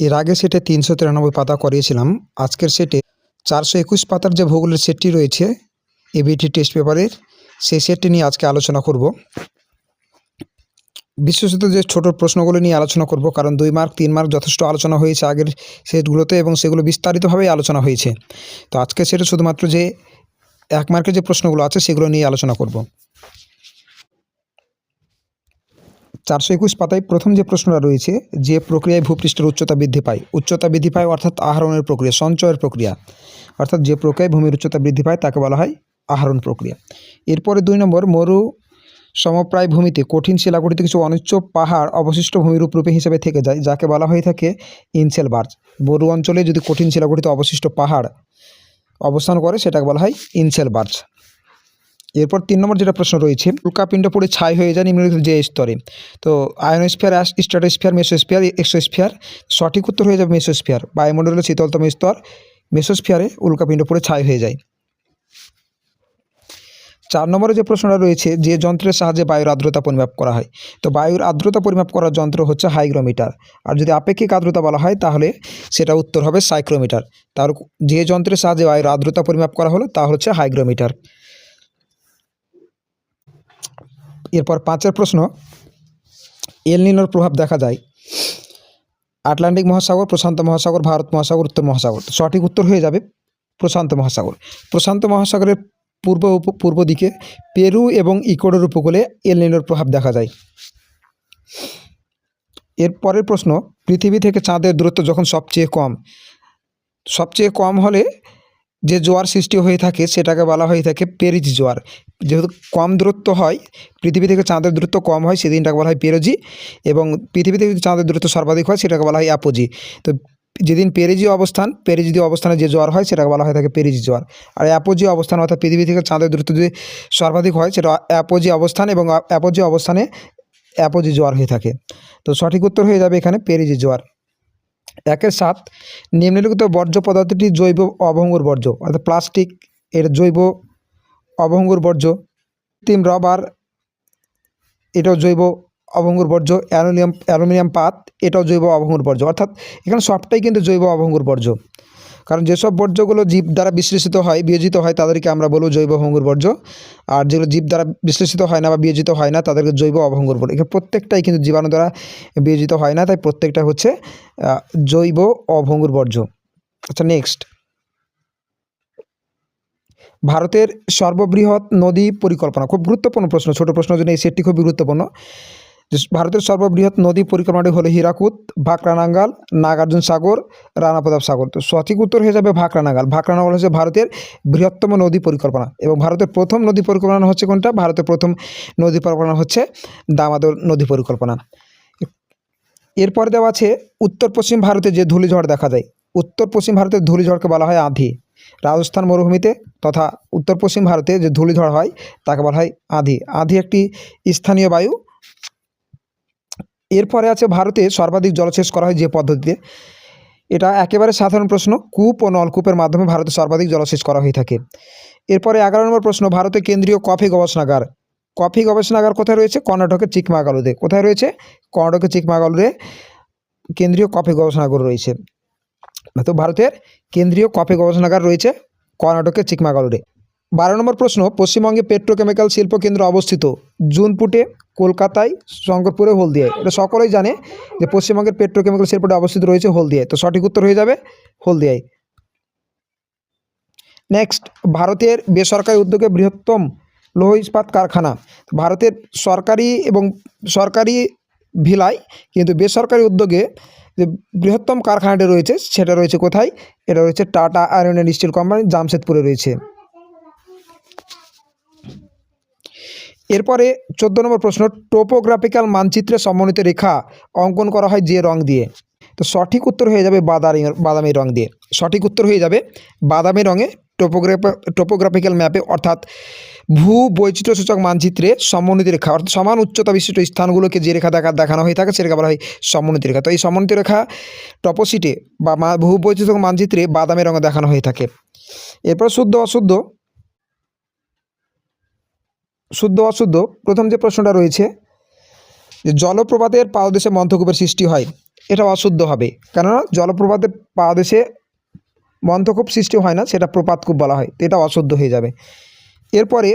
এর আগে সেটে তিনশো তিরানব্বই পাতা করিয়েছিলাম। আজকের সেটে চারশো একুশ পাতার যে ভূগোলের সেটটি রয়েছে এবিটি টেস্ট পেপারের, সেই সেটটি নিয়ে আজকে আলোচনা করব। বিশেষত যে ছোট প্রশ্নগুলো নিয়ে আলোচনা করব, কারণ দুই মার্ক, তিন মার্ক যথেষ্ট আলোচনা হয়েছে আগের সেটগুলোতে এবং সেগুলো বিস্তারিতভাবেই আলোচনা হয়েছে। তো আজকে সেটা শুধুমাত্র যে এক মার্কের যে প্রশ্নগুলো আছে, সেগুলো নিয়ে আলোচনা করব। চারশো একুশ পাতায় প্রথম যে প্রশ্নটা রয়েছে, যে প্রক্রিয়ায় ভূপৃষ্ঠের উচ্চতা বৃদ্ধি পায়, উচ্চতা বৃদ্ধি পায় অর্থাৎ আহরণের প্রক্রিয়া, সঞ্চয়ের প্রক্রিয়া। অর্থাৎ যে প্রক্রিয়ায় ভূমির উচ্চতা বৃদ্ধি পায় তাকে বলা হয় আহরণ প্রক্রিয়া। এরপরে দুই নম্বর, মরু সমপ্রায় ভূমিতে কঠিন শিলাগঠিত কিছু অনুচ্চ পাহাড় অবশিষ্ট ভূমিরূপ রূপে হিসেবে থেকে যায়, যাকে বলা হয়ে থাকে ইনসেল বার্জ। মরু অঞ্চলে যদি কঠিন শিলাগঠিত অবশিষ্ট পাহাড় অবস্থান করে, সেটাকে বলা হয় ইনসেল বার্জ। এরপর তিন নম্বর যেটা প্রশ্ন রয়েছে, উল্কাপিণ্ড পড়ে ছাই হয়ে যায় নিম্নলিখিত যে স্তরে। তো আয়নোস্ফিয়ার স্ট্র্যাটোস্ফিয়ার, মেসোস্ফিয়ার এক্সোস্ফিয়ার সঠিক উত্তর হয়ে যাবে মেসোস্ফিয়ার। বায়ুমণ্ডলের শীতলতম স্তর মেসোস্ফিয়ারে উল্কাপিণ্ড পড়ে ছাই হয়ে যায়। চার নম্বরে যে প্রশ্নটা রয়েছে, যে যন্ত্রের সাহায্যে বায়ুর আর্দ্রতা পরিমাপ করা হয়। তো বায়ুর আর্দ্রতা পরিমাপ করার যন্ত্র হচ্ছে হাইগ্রোমিটার। আর যদি আপেক্ষিক আর্দ্রতা বলা হয়, তাহলে সেটা উত্তর হবে সাইক্রোমিটার তার যে যন্ত্রের সাহায্যে বায়ুর আর্দ্রতা পরিমাপ করা হলো, তা হচ্ছে হাইগ্রোমিটার। এরপর পাঁচের প্রশ্ন এল নিনোর প্রভাব দেখা যায় আটলান্টিক মহাসাগর, প্রশান্ত মহাসাগর, ভারত মহাসাগর, উত্তর মহাসাগর। সঠিক উত্তর হয়ে যাবে প্রশান্ত মহাসাগর। প্রশান্ত মহাসাগরের পূর্ব পূর্ব দিকে পেরু এবং ইকোডোর উপকূলে এল নিনোর প্রভাব দেখা যায়। এর পরের প্রশ্ন, পৃথিবী থেকে চাঁদের দূরত্ব যখন সবচেয়ে কম সবচেয়ে কম হলে যে জোয়ার সৃষ্টি হয়ে থাকে সেটাকে বলা হয়ে থাকে পেরিজ জোয়ার। যেহেতু কম দূরত্ব হয়, পৃথিবী থেকে চাঁদের দূরত্ব কম হয়, সেদিনটাকে বলা হয় পেরোজি এবং পৃথিবী থেকে চাঁদের দূরত্ব সর্বাধিক হয়, সেটাকে বলা হয় অ্যাপোজি। তো যেদিন পেরিজি অবস্থান, পেরিজি অবস্থানে যে জোয়ার হয়, সেটাকে বলা হয়ে থাকে পেরিজি জোয়ার। আর অ্যাপোজি অবস্থান অর্থাৎ পৃথিবী থেকে চাঁদের দূরত্ব যদি সর্বাধিক হয়, সেটা অ্যাপোজি অবস্থান এবং অ্যাপোজি অবস্থানে অ্যাপোজি জোয়ার হয়ে থাকে। তো সঠিক উত্তর হয়ে যাবে এখানে পেরিজি জোয়ার। একের সাত নিম্নলিখিত বর্জ্য পদার্থটি জৈব অভঙ্গুর বর্জ্য, অর্থাৎ প্লাস্টিক এর জৈব অভঙ্গুর বর্জ্য কৃত্রিম রবার এটাও জৈব অভঙ্গুর বর্জ্য, অ্যালুমিনিয়াম অ্যালুমিনিয়াম পাত, এটাও জৈব অভঙ্গুর বর্জ্য, অর্থাৎ এখানে সবটাই কিন্তু জৈব অভঙ্গুর বর্জ্য। কারণ যেসব বর্জ্যগুলো জীব দ্বারা বিশ্লেষিত হয়, বিয়োজিত হয়, তাদেরকে আমরা বলব জৈব ভঙ্গুর বর্জ্য। আর যেগুলো জীব দ্বারা বিশ্লেষিত হয় না বা বিয়োজিত হয় না, তাদেরকে জৈব অভঙ্গুর বর্জ্য। এখানে প্রত্যেকটাই কিন্তু জীবাণু দ্বারা বিয়োজিত হয় না, তাই প্রত্যেকটা হচ্ছে জৈব অভঙ্গুর বর্জ্য। আচ্ছা নেক্সট ভারতের সর্ববৃহৎ নদী পরিকল্পনা। খুব গুরুত্বপূর্ণ প্রশ্ন, ছোট প্রশ্নের জন্য এই সেটটি খুবই গুরুত্বপূর্ণ। ভারতের সর্ববৃহৎ নদী পরিক্রমাটি হলো হীরাকুদ, ভাকরানাঙ্গাল, নাগার্জুন সাগর রানাপ্রতাপ সাগর। তো সঠিক উত্তর হয়ে যাবে ভাকরানাঙ্গাল। ভাকরানাঙ্গাল হচ্ছে ভারতের বৃহত্তম নদী পরিকল্পনা এবং ভারতের প্রথম নদী পরিকল্পনা হচ্ছে কোনটা? ভারতের প্রথম নদী পরিকল্পনা হচ্ছে দামাদর নদী পরিকল্পনা। এরপর দেওয়া আছে, উত্তর পশ্চিম ভারতে যে ধূলিঝড় দেখা যায়, উত্তর পশ্চিম ভারতের ধূলিঝড়কে বলা হয় আঁধি। রাজস্থান মরুভূমিতে তথা উত্তর পশ্চিম ভারতে যে ধূলিঝড় হয়, তাকে বলা হয় আঁধি। আঁধি একটি স্থানীয় বায়ু। এরপরে আছে ভারতে সর্বাধিক জলসেচ করা হয় যে পদ্ধতিতে? এটা একেবারে সাধারণ প্রশ্ন। কূপ ও নলকূপের মাধ্যমে ভারতে সর্বাধিক জলসেচ করা হয়ে থাকে। এরপরে এগারো নম্বর প্রশ্ন ভারতের কেন্দ্রীয় কফি গবেষণাগার। কফি গবেষণাগার কোথায় রয়েছে? কর্ণাটকের চিকমাগালুরে কোথায় রয়েছে? কর্ণাটকের চিকমাগালুরে কেন্দ্রীয় কফি গবেষণাগার রয়েছে। তো ভারতের কেন্দ্রীয় কফি গবেষণাগার রয়েছে কর্ণাটকের চিকমাগালুরে বারো নম্বর প্রশ্ন, পশ্চিমবঙ্গে পেট্রোকেমিক্যাল শিল্প কেন্দ্র অবস্থিত জুনপুটে কলকাতায়, শঙ্করপুরে হলদিয়ায়। এটা সকলেই জানে যে পশ্চিমবঙ্গের পেট্রোকেমিক্যাল শিল্পটা অবস্থিত রয়েছে হলদিয়ায়। তো সঠিক উত্তর হয়ে যাবে হলদিয়ায়। নেক্সট ভারতের বেসরকারি উদ্যোগে বৃহত্তম লৌহ ইস্পাত কারখানা। ভারতের সরকারি এবং সরকারি ভিলায় কিন্তু বেসরকারি উদ্যোগে যে বৃহত্তম কারখানাটি রয়েছে, সেটা রয়েছে কোথায়? এটা রয়েছে Tata iron and steel company, জামশেদপুরে রয়েছে। এরপরে চোদ্দ নম্বর প্রশ্ন টোপোগ্রাফিক্যাল মানচিত্রে সমন্বিত রেখা অঙ্কন করা হয় যে রং দিয়ে। তো সঠিক উত্তর হয়ে যাবে বাদামি বাদামি রং দিয়ে। সঠিক উত্তর হয়ে যাবে বাদামি রঙে টোপোগ্রাফ টোপোগ্রাফিক্যাল ম্যাপে অর্থাৎ ভূ বৈচিত্র্য সূচক মানচিত্রে সমন্বিত রেখা, অর্থাৎ সমান উচ্চতা বিশিষ্ট স্থানগুলোকে যে রেখা দেখা, দেখানো হয়ে থাকে, সেটাকে বলা হয় সমন্বিত রেখা। তো এই সমন্বিত রেখা টপোসিটে বা ভূ বৈচিত্র্য মানচিত্রে বাদামি রঙে দেখানো হয়ে থাকে। এরপর শুদ্ধ, অশুদ্ধ শুদ্ধ অশুদ্ধ? প্রথম যে প্রশ্নটা রয়েছে, যে জলপ্রপাতের পাদদেশে মন্থকূপের সৃষ্টি হয়, এটা অশুদ্ধ হবে। কেননা জলপ্রপাতের পাদদেশে মন্থকূপ সৃষ্টি হয় না, সেটা প্রপাতকূপ বলা হয়, তো এটা অশুদ্ধ হয়ে যাবে। এরপরে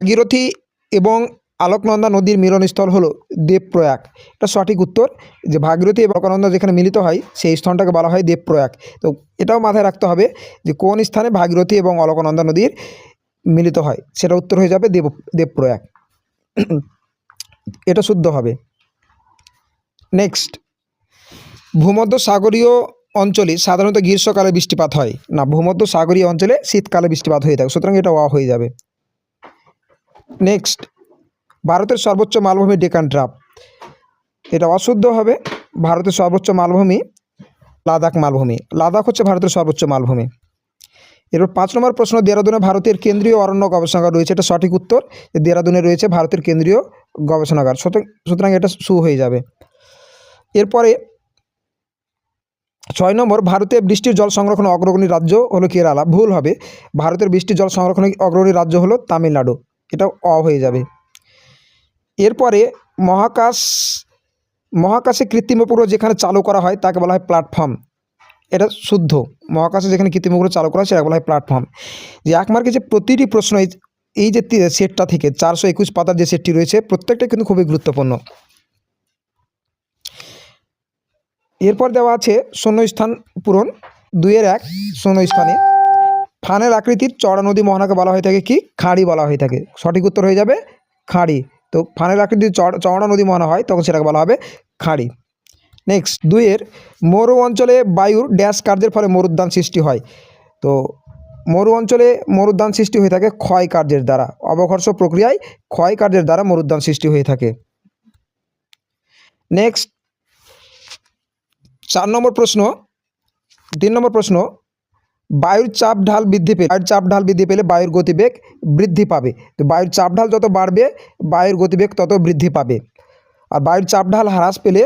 ভাগীরথী এবং আলোকনন্দা নদীর মিলনস্থল হলো দেবপ্রয়াগ। এটা সঠিক উত্তর, যে ভাগীরথী এবং আলোকনন্দা যেখানে মিলিত হয়, সেই স্থানটাকে বলা হয় দেবপ্রয়াগ। তো এটাও মাথায় রাখতে হবে, যে কোন স্থানে ভাগীরথী এবং অলকনন্দা নদীর মিলিত হয়, সেটা উত্তর হয়ে যাবে দেব দেবপ্রয়াগ। এটা শুদ্ধ হবে। নেক্সট ভূমধ্য সাগরীয় অঞ্চলে সাধারণত গ্রীষ্মকালে বৃষ্টিপাত হয়। না, ভূমধ্য সাগরীয় অঞ্চলে শীতকালে বৃষ্টিপাত হয়ে থাকে, সুতরাং এটা অ হয়ে যাবে। নেক্সট ভারতের সর্বোচ্চ মালভূমি ডেকান ড্রাপ এটা অশুদ্ধ হবে। ভারতের সর্বোচ্চ মালভূমি লাদাখ মালভূমি। লাদাখ হচ্ছে ভারতের সর্বোচ্চ মালভূমি। এরপর পাঁচ নম্বর প্রশ্ন, দেরাদুনে ভারতের কেন্দ্রীয় অরণ্য গবেষণাগার রয়েছে? এটা সঠিক উত্তর, দেরাদুনে রয়েছে ভারতের কেন্দ্রীয় গবেষণাগার। সুতরাং এটা সু হয়ে যাবে। এরপরে ছয় নম্বর, ভারতে বৃষ্টির জল সংরক্ষণ অগ্রগণী রাজ্য হলো কেরালা। ভুল হবে। ভারতের বৃষ্টির জল সংরক্ষণে অগ্রগণী রাজ্য হলো তামিলনাড়ু। এটা অ হয়ে যাবে। এরপরে মহাকাশ, মহাকাশে কৃত্রিম উপগ্রহ যেখানে চালু করা হয়, তাকে বলা হয় প্ল্যাটফর্ম। এটা শুদ্ধ। মহাকাশে যেখানে কৃত্রিম উপগ্রহ চালু করা সেটাকে বলা হয় প্ল্যাটফর্ম যে এক মার্কে যে প্রতিটি প্রশ্ন, এই- যে সেটটা থেকে চারশো একুশ পাতার যে সেটটি রয়েছে, প্রত্যেকটা কিন্তু খুবই গুরুত্বপূর্ণ। এরপর দেওয়া আছে শূন্যস্থান পূরণ, দুইয়ের এক শূন্যস্থানে। ফানের আকৃতির চড়া নদী মোহনাকে বলা হয়ে থাকে কি? খাঁড়ি বলা হয়ে থাকে। সঠিক উত্তর হয়ে যাবে খাঁড়ি। তো ফানের আকৃতির চড়- নদী মোহনা হয়, তখন সেটাকে বলা হবে খাঁড়ি। নেক্সট দুইয়ের মরু অঞ্চলে বায়ুর ড্যাশ কার্যের ফলে মরুদ্যান সৃষ্টি হয়। তো মরু অঞ্চলে মরুদ্যান সৃষ্টি হয়ে থাকে ক্ষয় কার্যের দ্বারা। অবঘর্ষ প্রক্রিয়ায় ক্ষয় কার্যের দ্বারা মরুদ্যান সৃষ্টি হয়ে থাকে। নেক্সট চার নম্বর প্রশ্ন। তিন নম্বর প্রশ্ন, বায়ুর চাপ ঢাল বৃদ্ধি পেলে, বায়ুর চাপ ঢাল বৃদ্ধি পেলে বায়ুর গতিবেগ বৃদ্ধি পাবে। তো বায়ুর চাপ ঢাল যত বাড়বে, বায়ুর গতিবেগ তত বৃদ্ধি পাবে। আর বায়ুর চাপ ঢাল হ্রাস পেলে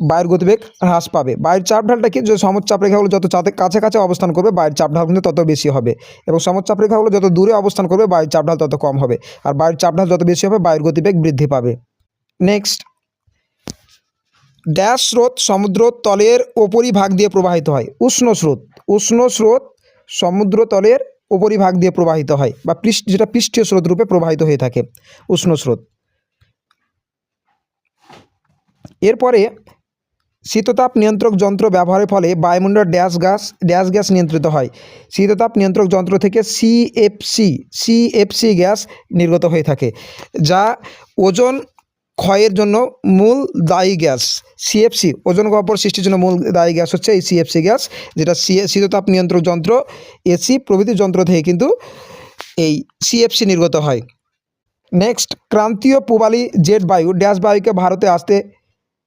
বায়ুর গতিবেগ হ্রাস পাবে। বায়ুর চাপ ঢালটা কি? যে সমচাপ রেখাগুলো যত কাছে কাছে অবস্থান করবে, বায়ুর চাপ ঢাল কিন্তু তত বেশি হবে। এবং সমচাপ রেখাগুলো যত দূরে অবস্থান করবে, বায়ুর চাপ ঢাল তত কম হবে। আর বায়ুর চাপ ঢাল যত বেশি হবে, বায়ুর গতিবেগ বৃদ্ধি পাবে। নেক্সট ড্যাশ স্রোত সমুদ্র তলের ওপরিভাগ দিয়ে প্রবাহিত হয়। উষ্ণ স্রোত উষ্ণ স্রোত সমুদ্র তলের ওপরিভাগ দিয়ে প্রবাহিত হয় বা পৃষ্ঠ, যেটা পৃষ্ঠীয় স্রোত রূপে প্রবাহিত হয়ে থাকে, উষ্ণ স্রোত। এরপরে শীততাপ নিয়ন্ত্রক যন্ত্র ব্যবহারের ফলে বায়ুমণ্ডল ড্যাশ গ্যাস ড্যাশ গ্যাস নিয়ন্ত্রিত হয়। শীততাপ নিয়ন্ত্রক যন্ত্র থেকে সিএফসি সিএফসি গ্যাস নির্গত হয়ে থাকে, যা ওজন ক্ষয়ের জন্য মূল দায়ী গ্যাস। সিএফসি ওজন গহ্বর সৃষ্টির জন্য মূল দায়ী গ্যাস হচ্ছে এই সিএফসি গ্যাস, যেটা সি, শীততাপ নিয়ন্ত্রক যন্ত্র এসি প্রভৃতি যন্ত্র থেকে কিন্তু এই সিএফসি নির্গত হয়। নেক্সট ক্রান্তীয় পূবালি জেট বায়ু, ড্যাশ বায়ুকে ভারতে আসতে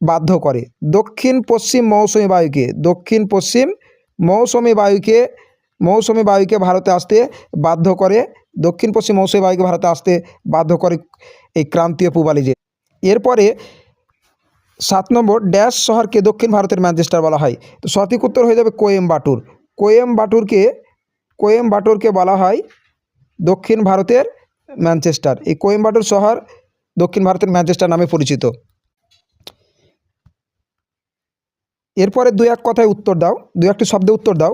বাধ্য করে। দক্ষিণ পশ্চিম মৌসুমী বায়ুকে, দক্ষিণ পশ্চিম মৌসুমী বায়ুকে মৌসুমী বায়ুকে ভারতে আসতে বাধ্য করে, দক্ষিণ পশ্চিম মৌসুমী বায়ুকে ভারতে আসতে বাধ্য করে এই ক্রান্তীয় পূবালি জেট এরপরে সাত নম্বর ড্যাশ শহরকে দক্ষিণ ভারতের ম্যানচেস্টার বলা হয়। তো সঠিক উত্তর হয়ে যাবে কোয়েম্বাটুর। কোয়েম্বাটুরকে কোয়েম্বাটুরকে বলা হয় দক্ষিণ ভারতের ম্যানচেস্টার। এই কোয়েম্বাটুর শহর দক্ষিণ ভারতের ম্যানচেস্টার নামে পরিচিত। এরপরে দুই এক কথায় উত্তর দাও দু একটি শব্দে উত্তর দাও।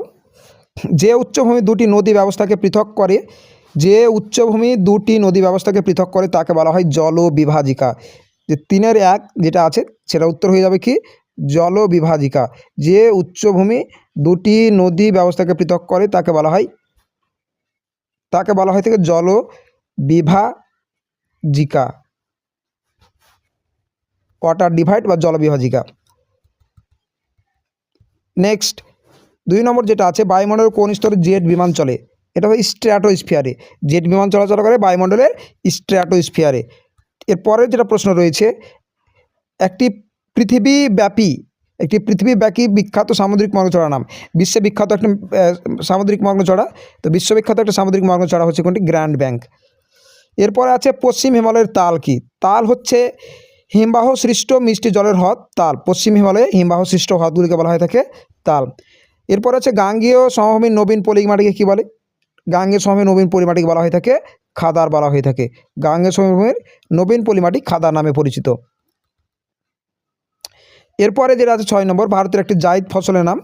যে উচ্চভূমি দুটি নদী ব্যবস্থাকে পৃথক করে, যে উচ্চভূমি দুটি নদী ব্যবস্থাকে পৃথক করে তাকে বলা হয় জল বিভাজিকা যে তিনের এক যেটা আছে, সেটা উত্তর হয়ে যাবে কি? জল বিভাজিকা যে উচ্চভূমি দুটি নদী ব্যবস্থাকে পৃথক করে, তাকে বলা হয়, তাকে বলা হয় থেকে জল বিভাজিকা ওয়াটার ডিভাইড বা জল বিভাজিকা নেক্সট দুই নম্বর যেটা আছে, বায়ুমণ্ডলের কোন স্তরে জেট বিমান চলে? এটা হয় স্ট্র্যাটোস্ফিয়ারে জেট বিমান চলাচল করে বায়ুমণ্ডলের স্ট্র্যাটোস্ফিয়ারে এরপরের যেটা প্রশ্ন রয়েছে, একটি পৃথিবীব্যাপী একটি পৃথিবীব্যাপী বিখ্যাত সামুদ্রিক মগ্নচড়া নাম। বিশ্বে বিখ্যাত একটি সামুদ্রিক মগ্নচড়া তো বিশ্ববিখ্যাত একটা সামুদ্রিক মগ্নচড়া হচ্ছে কোনটি? Grand Bank. এরপরে আছে পশ্চিম হিমালয়ের তাল কি? তাল হচ্ছে হিমবাহ সৃষ্ট মিষ্টি জলের হ্রদ, তাল। পশ্চিম হিমালয়ে হিমবাহ সৃষ্ট হ্রদগুলিকে বলা হয়ে থাকে তাল। এরপর আছে গাঙ্গেয় সমভূমির নবীন পলিমাটিকে কী বলে? গাঙ্গেয় সমভূমির নবীন পলিমাটিকে বলা হয়ে থাকে খাদার বলা হয়ে থাকে। গাঙ্গেয় সমভূমির নবীন পলিমাটি খাদার নামে পরিচিত। এরপরে যেটা আছে ছয় নম্বর, ভারতের একটি জাইদ ফসলের নাম।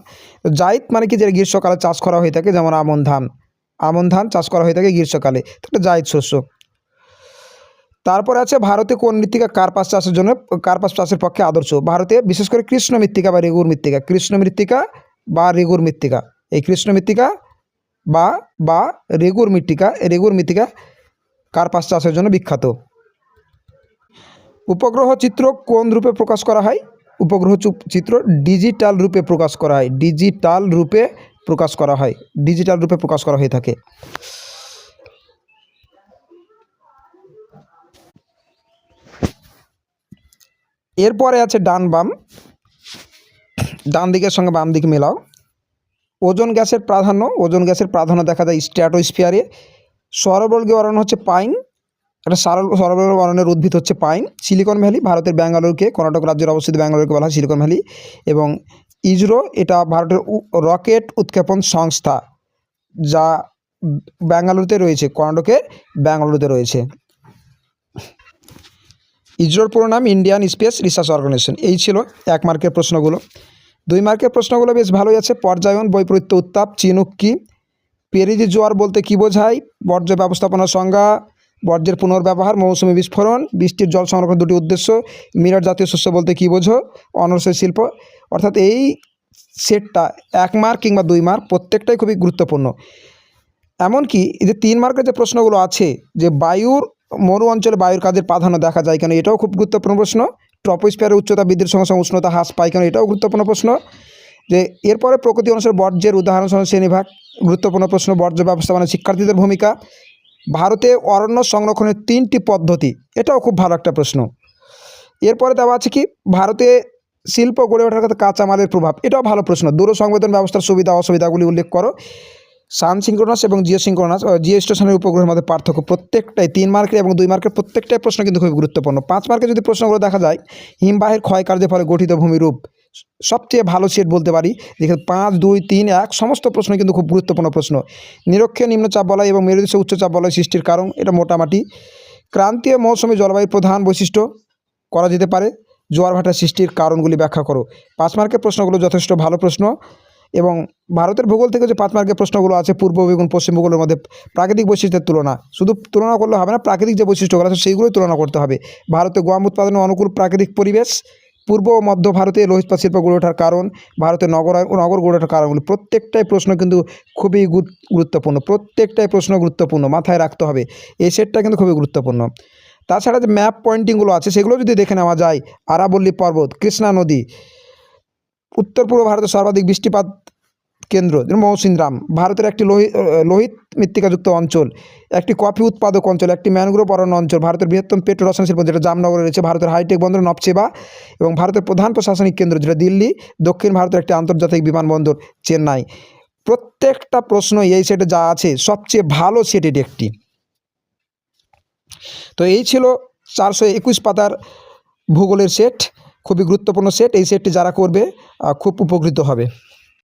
তো জাইদ মানে কি? যেটা গ্রীষ্মকালে চাষ করা হয়ে থাকে, যেমন আমন ধান। আমন ধান চাষ করা হয়ে থাকে গ্রীষ্মকালে। তো একটা জাইদ শস্য। তারপরে আছে ভারতে কোন মৃত্তিকা কার্পাস চাষের জন্য, কার্পাস চাষের পক্ষে আদর্শ? ভারতে বিশেষ করে কৃষ্ণ মৃত্তিকা বা রেগুর মৃত্তিকা। কৃষ্ণ মৃত্তিকা বা রেগুর মৃত্তিকা। এই কৃষ্ণ মৃত্তিকা বা বা রেগুর মৃত্তিকা রেগুর মৃত্তিকা কার্পাস চাষের জন্য বিখ্যাত। উপগ্রহ চিত্র কোন রূপে প্রকাশ করা হয়? উপগ্রহ চিত্র ডিজিটাল রূপে প্রকাশ করা হয়। ডিজিটাল রূপে প্রকাশ করা হয়। ডিজিটাল রূপে প্রকাশ করা হয়ে থাকে। এরপরে আছে ডান বাম। ডান দিকের সঙ্গে বাম দিক মেলাও। ওজন গ্যাসের প্রাধান্য, ওজন গ্যাসের প্রাধান্য দেখা যায় স্ট্র্যাটোস্ফিয়ারে। সরবর্গীয় অরণ্য হচ্ছে পাইন। একটা সারল সরবরাহ অরণ্যের উদ্ভিদ হচ্ছে পাইন। সিলিকন ভ্যালি, ভারতের ব্যাঙ্গালোরকে, কর্ণাটক রাজ্যের অবস্থিত ব্যাঙ্গালোরকে বলা হয় সিলিকন ভ্যালি। এবং ইসরো এটা ভারতের রকেট উৎক্ষেপণ সংস্থা, যা ব্যাঙ্গালোরতে রয়েছে, কর্ণাটকের ব্যাঙ্গালোরতে রয়েছে। ইসরোর পুরো নাম ইন্ডিয়ান স্পেস রিসার্চ অর্গানাইজেশন এই ছিল এক মার্কের প্রশ্নগুলো। দুই মার্কের প্রশ্নগুলো বেশ ভালোই আছে। পর্যায়ন, বৈপরীত্য, উত্তাপ, চিনুক কি? পেরিজি জোয়ার বলতে কী বোঝায়? বর্জ্য ব্যবস্থাপনার সংজ্ঞা, বর্জ্যের পুনর্ব্যবহার, মৌসুমি বিস্ফোরণ, বৃষ্টির জল সংরক্ষণ দুটি উদ্দেশ্য মিরাট জাতীয় শস্য বলতে কী বোঝো? অনর্সের শিল্প। অর্থাৎ এই সেটটা এক মার্ক কিংবা দুই মার্ক প্রত্যেকটাই খুবই গুরুত্বপূর্ণ। এমনকি এই যে তিন মার্কের যে প্রশ্নগুলো আছে, যে বায়ুর মরু অঞ্চলে বায়ুর কাজের প্রাধান্য দেখা যায় কেন? এটাও খুব গুরুত্বপূর্ণ প্রশ্ন। ট্রপোস্ফিয়ারের উচ্চতা বৃদ্ধির সঙ্গে সঙ্গে উষ্ণতা হ্রাস পায় কেন? এটাও গুরুত্বপূর্ণ প্রশ্ন। যে এরপরে প্রকৃতি অনুসারে বর্জ্যের উদাহরণ শ্রেণীভাগ গুরুত্বপূর্ণ প্রশ্ন, বর্জ্য ব্যবস্থাপনা শিক্ষার্থীদের ভূমিকা। ভারতে অরণ্য সংরক্ষণের তিনটি পদ্ধতি, এটাও খুব ভালো একটা প্রশ্ন। এরপরে দেওয়া আছে কি, ভারতে শিল্প গড়ে ওঠার ক্ষেত্রে কাঁচামালের প্রভাব, এটাও ভালো প্রশ্ন। দূর সংবেদন ব্যবস্থার সুবিধা, অসুবিধাগুলি উল্লেখ করো। সান সিঙ্ক্রোনাস এবং জিও সিঙ্ক্রোনাস জিও স্টেশনের উপগ্রহের মধ্যে পার্থক্য প্রত্যেকটাই, তিন মার্কের এবং দুই মার্কের প্রত্যেকটাই প্রশ্ন কিন্তু খুবই গুরুত্বপূর্ণ। পাঁচ মার্কের যদি প্রশ্নগুলো দেখা যায়, হিমবাহের ক্ষয়কার্যের ফলে গঠিত ভূমিরূপ সবচেয়ে ভালো সেট বলতে পারি যেখানে পাঁচ, দুই, তিন, এক, সমস্ত প্রশ্ন কিন্তু খুব গুরুত্বপূর্ণ প্রশ্ন। নিরক্ষীয় নিম্নচাপ বলয় এবং মেরুদেশে উচ্চচাপ বলয় সৃষ্টির কারণ, এটা মোটামুটি ক্রান্তীয় মৌসুমী জলবায়ুর প্রধান বৈশিষ্ট্য করা যেতে পারে, জোয়ার ভাটার সৃষ্টির কারণগুলি ব্যাখ্যা করো। পাঁচ মার্কের প্রশ্নগুলো যথেষ্ট ভালো প্রশ্ন। এবং ভারতের ভূগোল থেকে যে পাঁচ মার্কের প্রশ্নগুলো আছে, পূর্ব এবং পশ্চিম ভূগোলের মধ্যে প্রাকৃতিক বৈশিষ্ট্যের তুলনা, শুধু তুলনা করলে হবে না, প্রাকৃতিক যে বৈশিষ্ট্যগুলো আছে সেইগুলোই তুলনা করতে হবে। ভারতে গম উৎপাদনের অনুকূল প্রাকৃতিক পরিবেশ, পূর্ব মধ্য ভারতে লোহ ইস্পাত শিল্প গড়ে ওঠার কারণ ভারতের নগর নগর গড়ে ওঠার কারণগুলি। প্রত্যেকটাই প্রশ্ন কিন্তু খুবই গুরুত্বপূর্ণ, প্রত্যেকটাই প্রশ্ন গুরুত্বপূর্ণ, মাথায় রাখতে হবে। এই সেটটা কিন্তু খুবই গুরুত্বপূর্ণ। তাছাড়া যে ম্যাপ পয়েন্টিংগুলো আছে, সেগুলো যদি দেখে নেওয়া যায়, আরাবল্লী পর্বত, কৃষ্ণা নদী উত্তর পূর্ব ভারতের সর্বাধিক বৃষ্টিপাত কেন্দ্র মৌসিনরাম, ভারতের একটি লোহিত লোহিত মৃত্তিকাযুক্ত অঞ্চল, একটি কফি উৎপাদক অঞ্চল, একটি ম্যানগ্রোভ অরণ্য অঞ্চল, ভারতের বৃহত্তম পেট্রো রসায়ন শিল্প যেটা জামনগরে রয়েছে, ভারতের হাইটেক বন্দর নবসেবা এবং ভারতের প্রধান প্রশাসনিক কেন্দ্র যেটা দিল্লি, দক্ষিণ ভারতের একটি আন্তর্জাতিক বিমানবন্দর চেন্নাই। প্রত্যেকটা প্রশ্ন এই সেটে যা আছে, সবচেয়ে ভালো সেট এটি একটি। তো এই ছিল চারশো একুশ পাতার ভূগোলের সেট। খুবই গুরুত্বপূর্ণ সেট এই সেটটি যারা করবে খুব উপকৃত হবে।